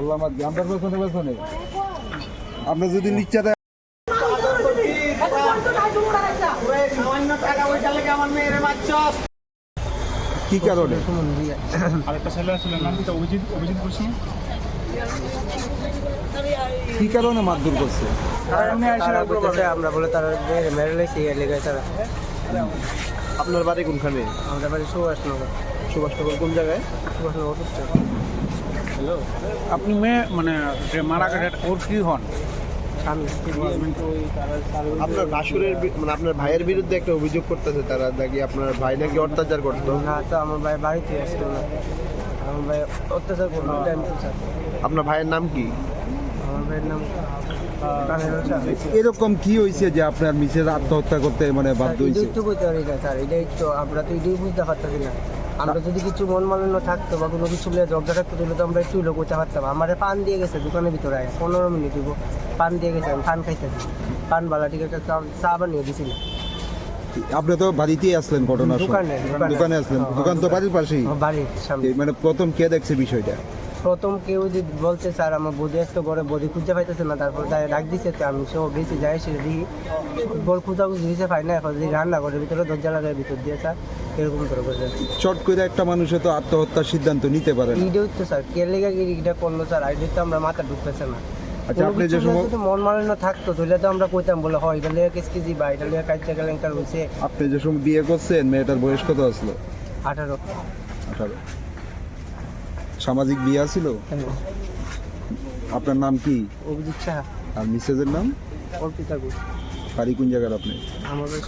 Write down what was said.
বললাম আর গ্রামটার পেছনে পেছনে আপনি যদি নিচে দেন। এত কষ্ট নাই তুমি রাখছা সামান্য টাকা পয়সা লেগে আমার মেয়ের মারছস কি কারণে? আরেকটা ছেলে ছিল নাম কি অভিজিৎ অভিজিৎ বলছি কি কারণে মারধর করছে? আমরা বলে তারা মেরে মেরে লেছি এর লেগে তারা আপনার বাড়ি কোনখানে? আমাদের বাড়ি সুভাষনগর সুভাষনগর কোন জায়গায়? সুভাষনগর উত্তর আপনি মেয়ে মানে যে মারা গেছে ওর কি হন? আপনার ভাসুরের মানে আপনার ভাইয়ের বিরুদ্ধে একটা অভিযোগ করতেছে তারা নাকি আপনার ভাই নাকি অত্যাচার করতো? না তো আমার ভাই বাড়িতে আসতো না। আমার ভাই অত্যাচার এটা আপনার ভাইয়ের নাম কি? আমার ভাইয়ের নাম এরকম কি হয়েছে যে আপনার মিসেস আত্মহত্যা করতে মানে বাধ্য হয়েছে আমরা তো এটাই বুঝতে পারতাম না। আমরা যদি কিছু মন মালিন্য থাকতো বা কোনো কিছু নিয়ে জবদা থাকতো তাহলে তো আমরা একটু লোক করতে পারতাম। আমার পান দিয়ে গেছে দোকানের ভিতরে আগে পনেরো মিনিট দিব। পান দিয়ে গেছে আমি পান খাইতেছি। পান বালা ঠিক আছে চা- বানিয়ে দিছি। না আপনি তো বাড়িতেই আসলেন ঘটনা দোকানে, দোকানে। আসলেন। হ্যাঁ, দোকান তো বাড়ির পাশেই। বাড়ির সামনে। মানে প্রথম কে দেখছে বিষয়টা? প্রথম কেউ যদি বলছে স্যার আমার বদি আসতে করে বদি খুঁজে পাইতেছে না তারপর তাই ডাক দিছে তো আমি সব বেশি যাই সে দেখি বল খুঁজা খুঁজি দিতে পাই না এখন যদি রান্না করে ভিতরে দরজা লাগায় ভিতর দিয়ে স্যার এরকম করে করে চট করে একটা মানুষে তো আত্মহত্যার সিদ্ধান্ত নিতে পারে না। এইটাও তো স্যার কে লেগে এটা করল স্যার আইডি তো আমরা মাথা ঢুকতেছে না। আচ্ছা, আপনি যে সময়- মন মালিন্য থাকতো তাহলে তো আমরা কইতাম বলে হয় এটা কিস কেজি বা এটা কাজ আপনি যে সময় বিয়ে করছেন মেয়েটার বয়স কত আসলো? আঠারো। আঠারো। সামাজিক বিয়ে ছিল? আপনার নাম কি? অভিজিৎ সাহা। আর মিসেজের নাম? অর্পিতা গুড় বাড়ি কোন জায়গার আপনি? আমাদের